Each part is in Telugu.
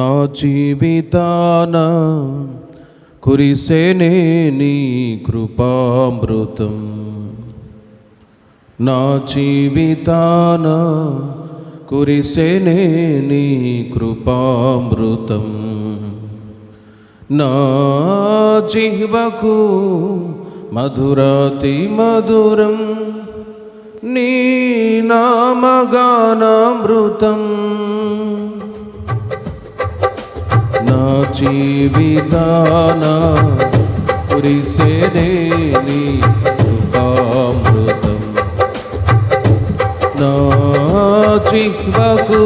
నా జీవితాన కురిసేనే నీ కృపామృతం. నా జీవితాన కురిసేనే నీ కృపామృతం. నా జీవకు మధురాతి మధురం నీ నామగానామృతం. నా జీవితాన? కురిసేనే కృపామృతం. నా జిహ్వకు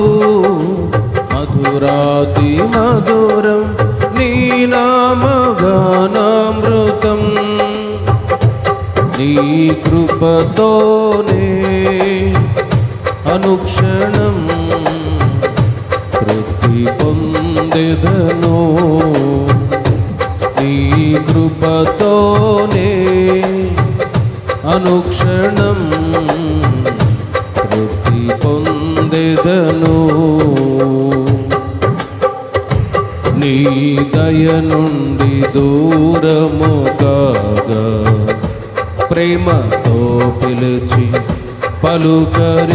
మధురాతి మధురం నీనామగానామృతం నీ కృపతోనే అనుక్షణ పొందెదను నీ కృపతోనే అనుక్షణం తృప్తి పొందెదను. నీ దయ నుండి దూరము కాగా. ప్రేమతో పిలిచి పలుకరించితివే.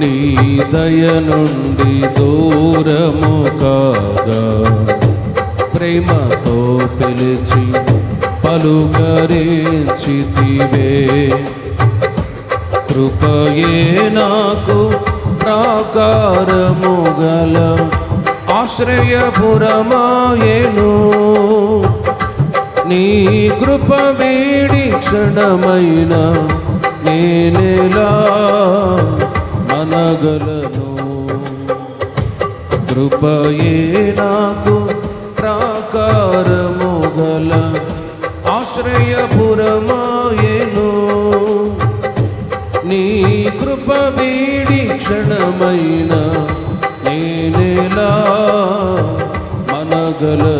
నీ దయ నుండి దూరము కాగా. ప్రేమతో పిలిచి పలుకరించితివే. కృపయే నాకు ప్రాకారము గల ఆశ్రయపురమాయను. నీ కృప వేడి క్షణమైన నేనెలా మనగలను కృపయే నాకు ప్రాకారము గల ఆశ్రయపురమాయను. నీ కృప వీడి క్షణమైన నేనేలా మనగలను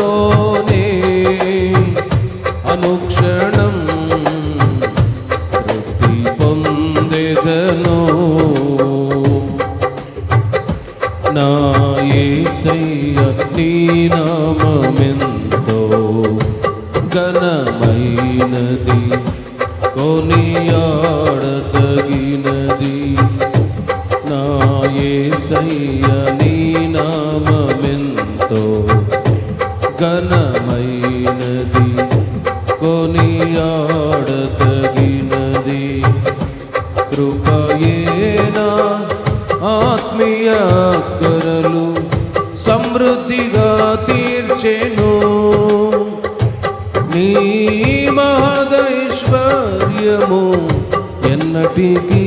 ఘనమైనది కొనియాడతగినది. నా యేసయ్య నీ నామెంతో ఘనమైనది కొనియాడతగినది. కృపయేనా ఆత్మీయ కరలు సమృద్ధిగా తీర్చెను. నీ మహదైశ్వర్యము ఎన్నటికీ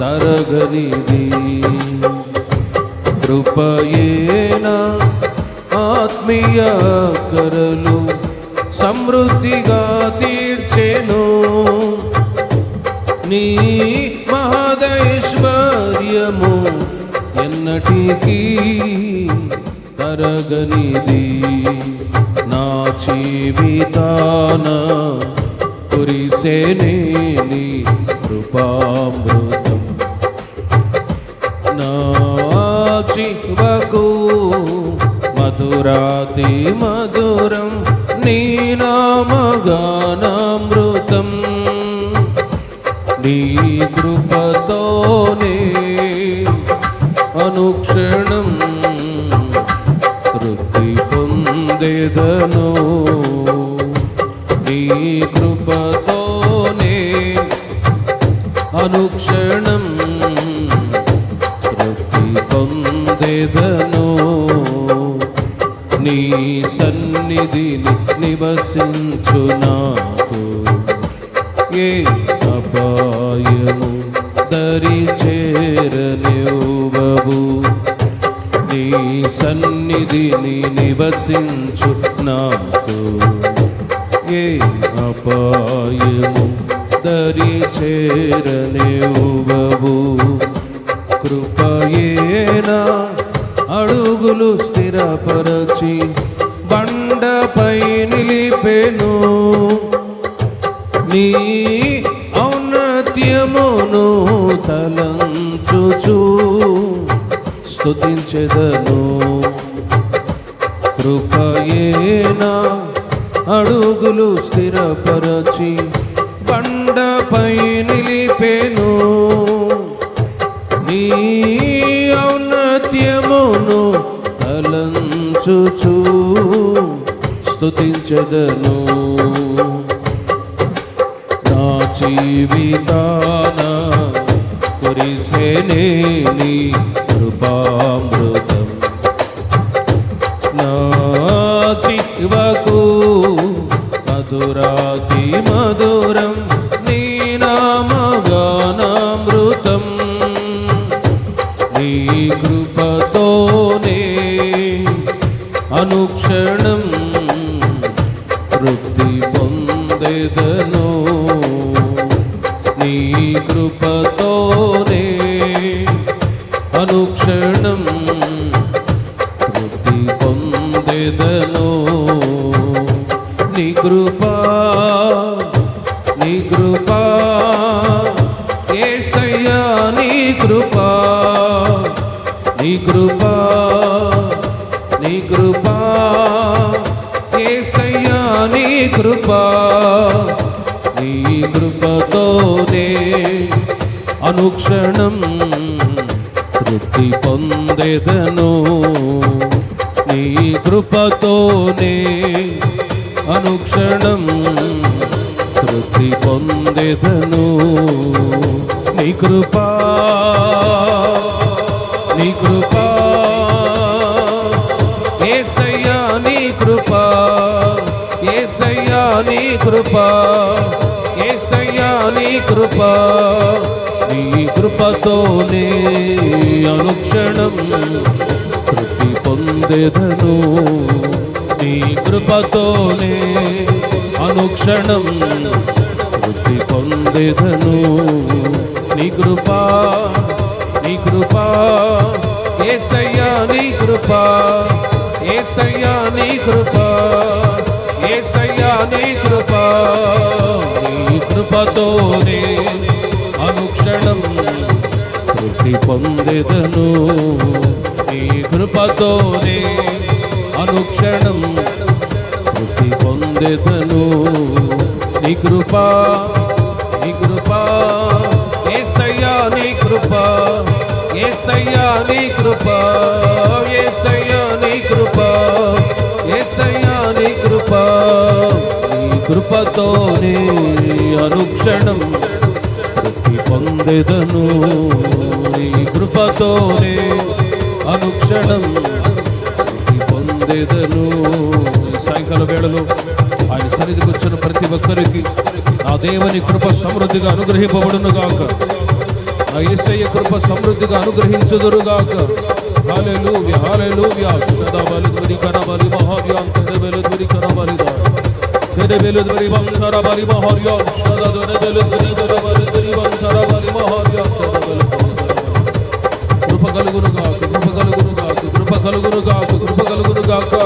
తరగనిది. కృపయేనా ఆత్మీయ కరలు సమృద్ధిగా తీర్చెను. నీ మహదైశ్వర్యము ఎన్నటికీ తరగనిది. నా జీవితానా కురిసేనే నీ కృపామృతం. నా చిహ్వకు మధురాతి మధురం నీనామగానామృతం నీ కృపతోనే అనుక్షణం తృప్తి పొందేదనో. అనుక్షణం తృప్తి పొందేదను నీ సన్నిధిని నివ నివసించు నాకు ఏ అపాయము దరి చేరనివ్వవు నీ సన్నిధిని నివసించు నాకు ఏ అపాయము దరి చేరనివ్వవు కృపయేనా అడుగులు స్థిరపరచి బండపై నిలిపెను నీ ఔన్నత్యమును తలంచుచు స్థుతించెదను కృపయేనా అడుగులు స్థిరపరచి బండపై నిలిపెను. నీ ఔన్నత్యమును తలంచుచు స్తుతించదను. నా జీవితాన కురిసేనే నీ కృపామృతం. నా జీవకు మధురా పొందెదను. నీ కృపతోనే అనుక్షణం వృద్ధి పొందెదను. నీ కృపా నీ కృపా ఏసయ్యా నీ కృపా నీ కృపా కృప నీ కృపతోనే అనుక్షణం తృప్తి పొందేదను. నీ కృపతోనే అనుక్షణం తృప్తి పొందేదను. నీ కృపా కృప ఏసయ్యా నీ కృపా నీ కృపతోనే అనుక్షణం తృప్తి పొందెదను. నీ కృపతోనే అనుక్షణం తృప్తి పొందెదను. నీ కృప నీ కృప ఏసయ్యా నీ కృపా ఏసయ్యా నీ కృపా. కృప నీ కృపతోనే అనుక్షణం తృప్తి పొందెదను. నీ కృపతోనే అనుక్షణం తృప్తి పొందెదను. నీ కృపా నీ కృపా ఏసయ్యా నీ కృపా ఏసయ్యా నీ కృపా ఏ కృపతోనే అనుక్షణం తృప్తి పొందెదను. నీ కృపతోనే అనుక్షణం తృప్తి పొందెదను. సాయంకాల వేళలో ఆయన సన్నిధికి వచ్చిన ప్రతి ఒక్కరికి నా దేవుని కృప సమృద్ధిగా అనుగ్రహింపబడును గాక. నా యేసయ్య కృప సమృద్ధిగా అనుగ్రహించుదురు గాక. హాలేలు హల్లెలూయా. సదాబలి ధ్వని Dere belut bari bam tara bari bahar ya Sada dere belut bari dere bari bari bam tara bari bahar ya Sada belut Grupa kalugunu gaka Grupa kalugunu gaka Grupa kalugunu gaka Grupa kalugunu gaka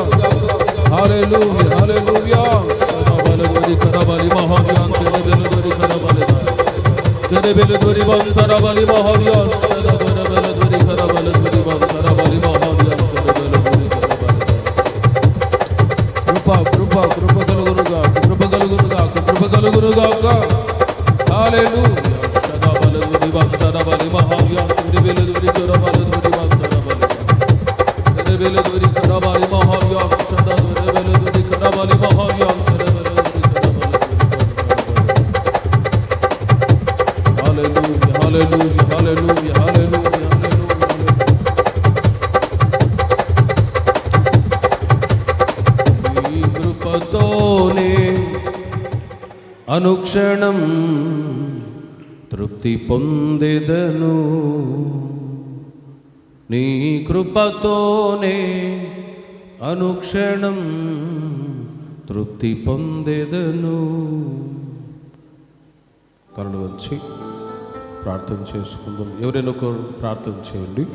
Hallelujah Hallelujah Sada balı bari kara bari bahar ya Dere belut bari kara bari Dere belut bari bam tara bari bahar ya అనుక్షణం తృప్తి పొందెదను. నీ కృపతోనే అనుక్షణం తృప్తి పొందెదను. తనను వచ్చి ప్రార్థన చేసుకుందాం. ఎవరైనా ప్రార్థన చేయండి.